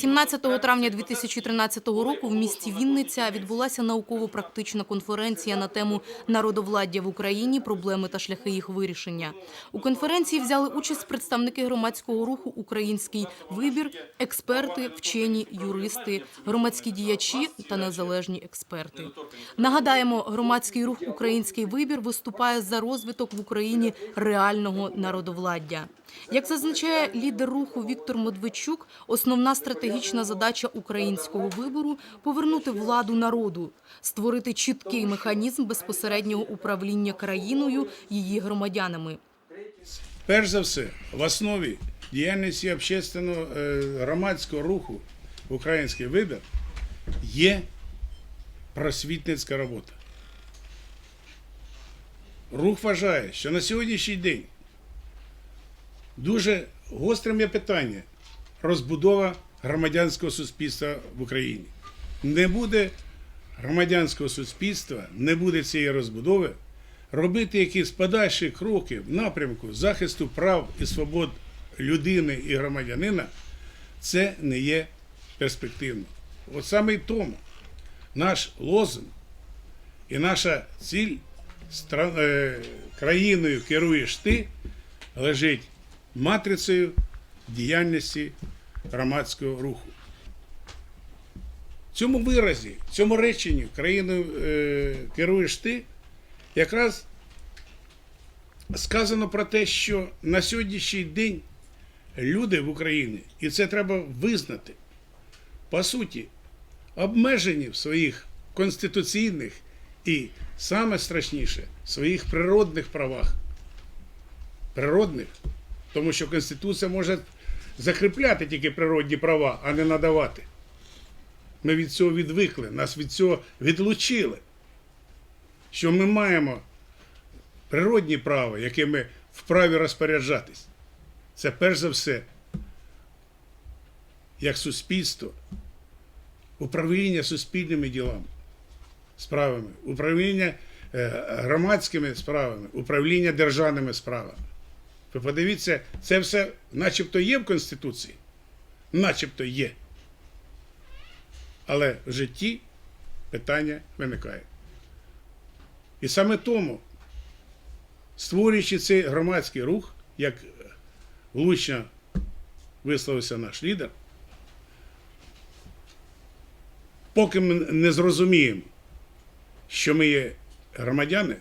17 травня 2013 року в місті Вінниця відбулася науково-практична конференція на тему народовладдя в Україні, проблеми та шляхи їх вирішення. У конференції взяли участь представники громадського руху Український вибір, експерти, вчені, юристи, громадські діячі та незалежні експерти. Нагадаємо, громадський рух Український вибір виступає за розвиток в Україні реального народовладдя. Як зазначає лідер руху Віктор Медведчук, основна стратегічна задача українського вибору повернути владу народу, створити чіткий механізм безпосереднього управління країною, її громадянами. Перш за все, в основі діяльності общественного е, громадського руху Український вибір є просвітницька робота. Рух вважає, що на сьогоднішній день дуже гострим є питання розбудова громадянського суспільства в Україні. Не буде громадянського суспільства, не буде цієї розбудови, робити якісь подальші кроки в напрямку захисту прав і свобод людини і громадянина, це не є перспективно. От саме й тому наш лозунг і наша ціль е, країною керуєш ти лежить матрицею діяльності громадського руху. В цьому виразі, в цьому реченні країною е, керуєш ти, якраз сказано про те, що на сьогоднішній день люди в Україні, і це треба визнати, по суті, обмежені в своїх конституційних і саме страшніше своїх природних правах. Природних, тому що Конституція може закріпляти тільки природні права, а не надавати. Ми від цього відвикли, нас від цього відлучили. Що ми маємо природні права, якими вправі розпоряджатись. Це перш за все, як суспільство, управління суспільними ділами, справами, управління е, громадськими справами, управління державними справами. Ви подивіться, це все начебто є в Конституції, начебто є. Але в житті питання виникає. І саме тому, створюючи цей громадський рух, як влучно висловився наш лідер, поки ми не зрозуміємо, що ми є громадяни,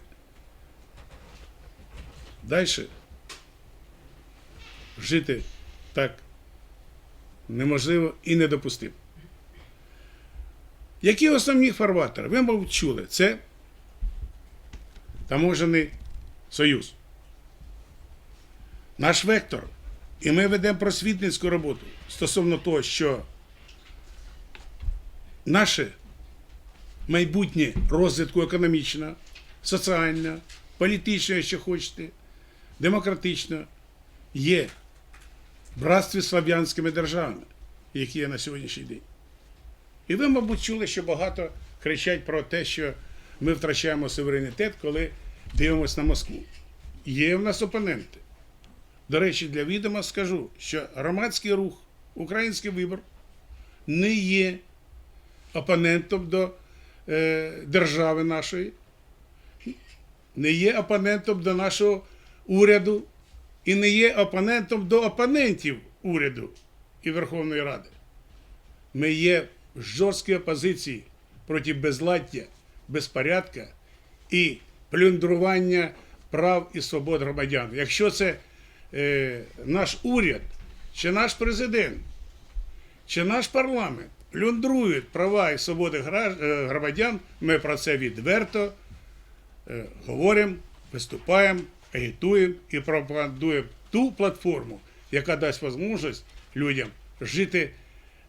далі жити так неможливо і недопустимо. Які основні фарватери? Ви, мабуть, чули, це таможений союз. Наш вектор, і ми ведемо просвітницьку роботу стосовно того, що наше майбутнє розвитку економічного, соціального, політичного, якщо хочете, демократичного, є братстві слав'янськими державами, які є на сьогоднішній день. І ви, мабуть, чули, що багато кричать про те, що ми втрачаємо суверенітет, коли дивимося на Москву. Є в нас опоненти. До речі, для відома скажу, що громадський рух, український вибор не є опонентом до е, держави нашої, не є опонентом до нашого уряду і не є опонентом до опонентів уряду і Верховної Ради. Ми є в жорсткій опозиції проти безладдя, безпорядка і плюндрування прав і свобод громадян. Якщо це е, наш уряд, чи наш президент, чи наш парламент плюндрують права і свободи е, громадян, ми про це відверто е, говоримо, виступаємо, агітуємо і пропагандуємо ту платформу, яка дасть можливість людям жити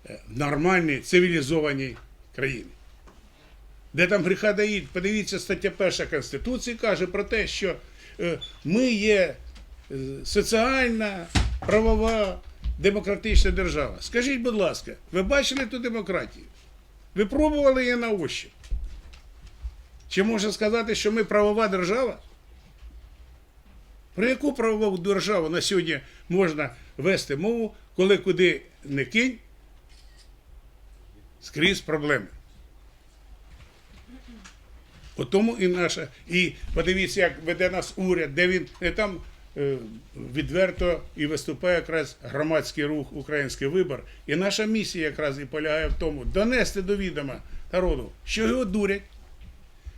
е, в нормальній, цивілізованій країні. Де там гріха даїть, подивіться, стаття 1 Конституції каже про те, що е, ми є е, соціальна, правова, демократична держава. Скажіть, будь ласка, ви бачили ту демократію? Ви пробували її на ощупь? Чи можна сказати, що ми правова держава? Про яку правову державу на сьогодні можна вести мову, коли куди не кинь, Скрізь проблеми. По тому і наша. І подивіться, як веде нас уряд, де він не там е, відверто і виступає якраз громадський рух Український вибор. І наша місія якраз і полягає в тому донести до відома народу, що його дурять,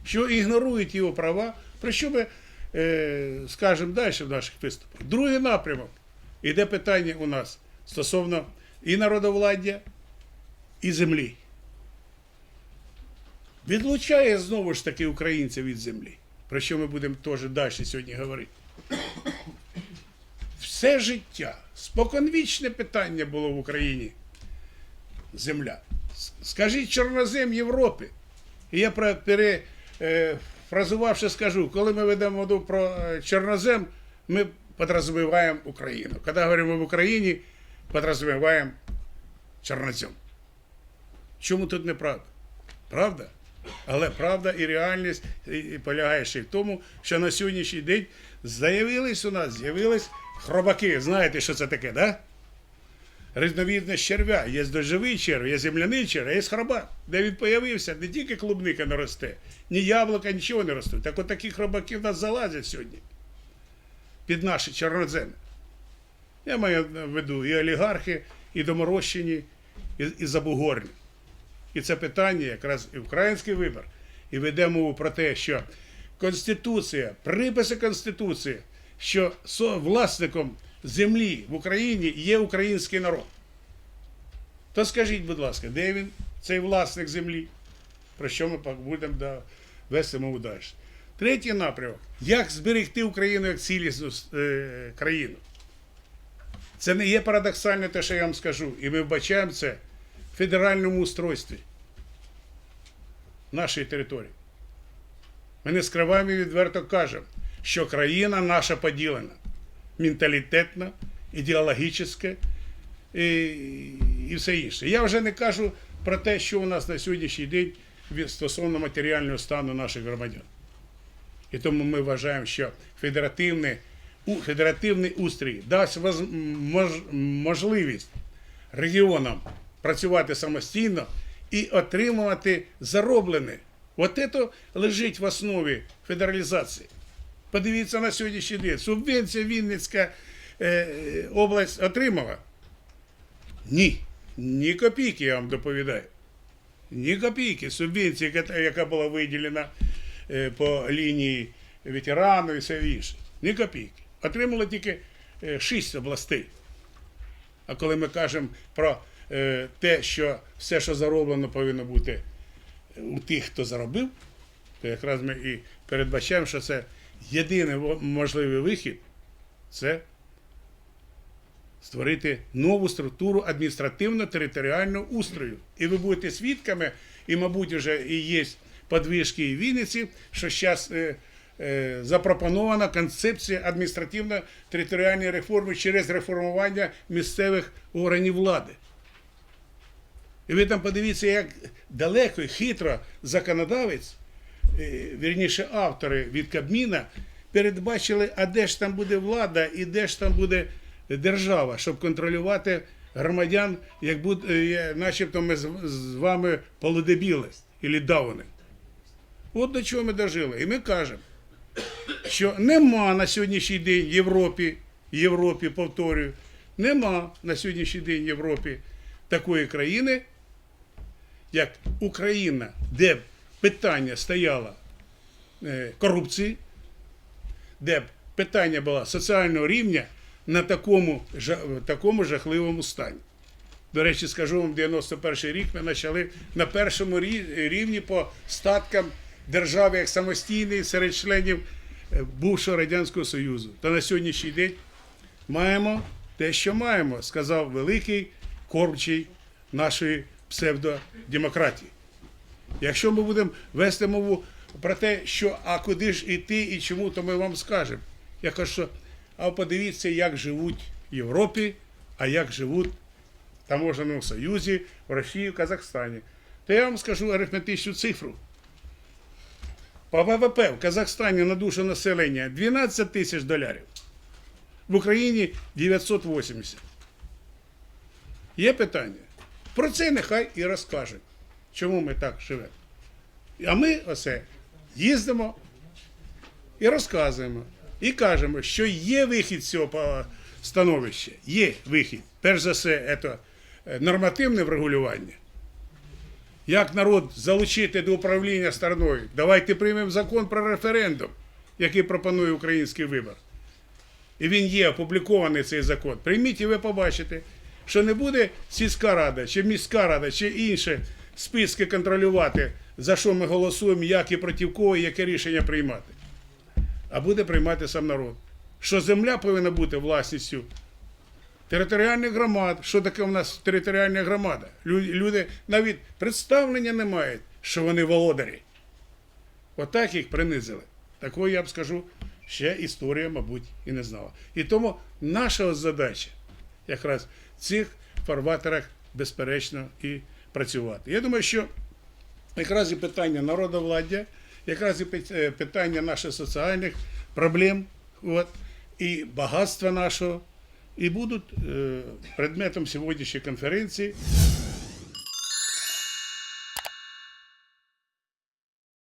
що ігнорують його права, про що е, скажемо далі в наших виступах. Другий напрямок. Іде питання у нас стосовно і народовладдя, і землі. Відлучає знову ж таки українців від землі, про що ми будемо теж далі сьогодні говорити. Все життя, споконвічне питання було в Україні. Земля. Скажіть чорнозем Європи. І я про- перефразувавши скажу, коли ми ведемо моду про е, чорнозем, ми подразумеваем Україну. Коли говоримо в Україні, подразумеваем чорнозем. Чому тут неправда? Правда? Але правда і реальність і- полягає ще в тому, що на сьогоднішній день з'явились у нас, з'явились хробаки. Знаєте, що це таке, да? Різновідність черв'я. Є дождовий черв, є земляний черв, є хробак. Де він появився, не тільки клубника не росте, ні яблука, нічого не росте. Так от такі хробаки в нас залазять сьогодні під наші чорноземи. Я маю в виду і олігархи, і доморощені, і, і забугорні. І це питання якраз і український вибір. І веде мову про те, що Конституція, приписи Конституції, що власником землі в Україні є український народ. То скажіть, будь ласка, де він, цей власник землі? Про що ми будемо вести мову далі? Третій напрямок. Як зберегти Україну як цілісну е, країну? Це не є парадоксально те, що я вам скажу. І ми вбачаємо це в федеральному устройстві нашої території. Ми не скриваємо і відверто кажемо, що країна наша поділена менталітетно, ідеологічно і, і все інше. Я вже не кажу про те, що у нас на сьогоднішній день стосовно матеріального стану наших громадян. І тому ми вважаємо, що федеративний, федеративний устрій дасть можливість регіонам працювати самостійно і отримувати зароблене. От це лежить в основі федералізації. Подивіться на сьогоднішній день. Субвенція Вінницька е, область отримала? Ні. Ні копійки, я вам доповідаю. Ні копійки. Субвенція, яка- була виділена е, по лінії ветерану і все інше. Ні копійки. Отримали тільки е, шість областей. А коли ми кажемо про е, те, що все, що зароблено, повинно бути у тих, хто заробив, то якраз ми і передбачаємо, що це єдиний можливий вихід це створити нову структуру адміністративно-територіального устрою. І ви будете свідками, і, мабуть, вже і є подвижки і Вінниці, що зараз е, е, запропонована концепція адміністративно-територіальної реформи через реформування місцевих органів влади. І ви там подивіться, як далеко і хитро законодавець, вірніше автори від Кабміна, передбачили, а де ж там буде влада і де ж там буде держава, щоб контролювати громадян, як буде, е, начебто ми з, вами полудебіли і дауни. От до чого ми дожили. І ми кажемо, що нема на сьогоднішній день Європі, Європі, повторюю, нема на сьогоднішній день Європі такої країни, як Україна, де питання стояло е, корупції, де питання було соціального рівня на такому, такому жахливому стані. До речі, скажу вам, 91 рік ми почали на першому рівні по статкам держави як самостійної серед членів е, бувшого Радянського Союзу. Та на сьогоднішній день маємо те, що маємо, сказав великий кормчий нашої псевдодемократії. Якщо ми будемо вести мову про те, що а куди ж іти і чому, то ми вам скажемо. Я кажу, що а подивіться, як живуть в Європі, а як живуть в Таможеному Союзі, в Росії, в Казахстані. То я вам скажу арифметичну цифру. По ВВП в Казахстані на душу населення 12 тисяч доларів. В Україні 980. Є питання? Про це нехай і розкажуть. Чому ми так живемо? А ми оце їздимо і розказуємо, і кажемо, що є вихід з цього становища. Є вихід. Перш за все, це нормативне врегулювання. Як народ залучити до управління стороною? Давайте приймемо закон про референдум, який пропонує український вибор. І він є опублікований цей закон. Прийміть і ви побачите, що не буде сільська рада, чи міська рада, чи інші списки контролювати, за що ми голосуємо, як і проти кого, і яке рішення приймати. А буде приймати сам народ. Що земля повинна бути власністю територіальних громад. Що таке у нас територіальна громада? Люди навіть представлення не мають, що вони володарі. Отак їх принизили. Такої, я б скажу, ще історія, мабуть, і не знала. І тому наша задача якраз в цих фарватерах безперечно і працювати. Я думаю, що якраз і питання народовладдя, якраз і е, питання наших соціальних проблем, от, і багатства нашого, і будуть е, предметом сьогоднішньої конференції.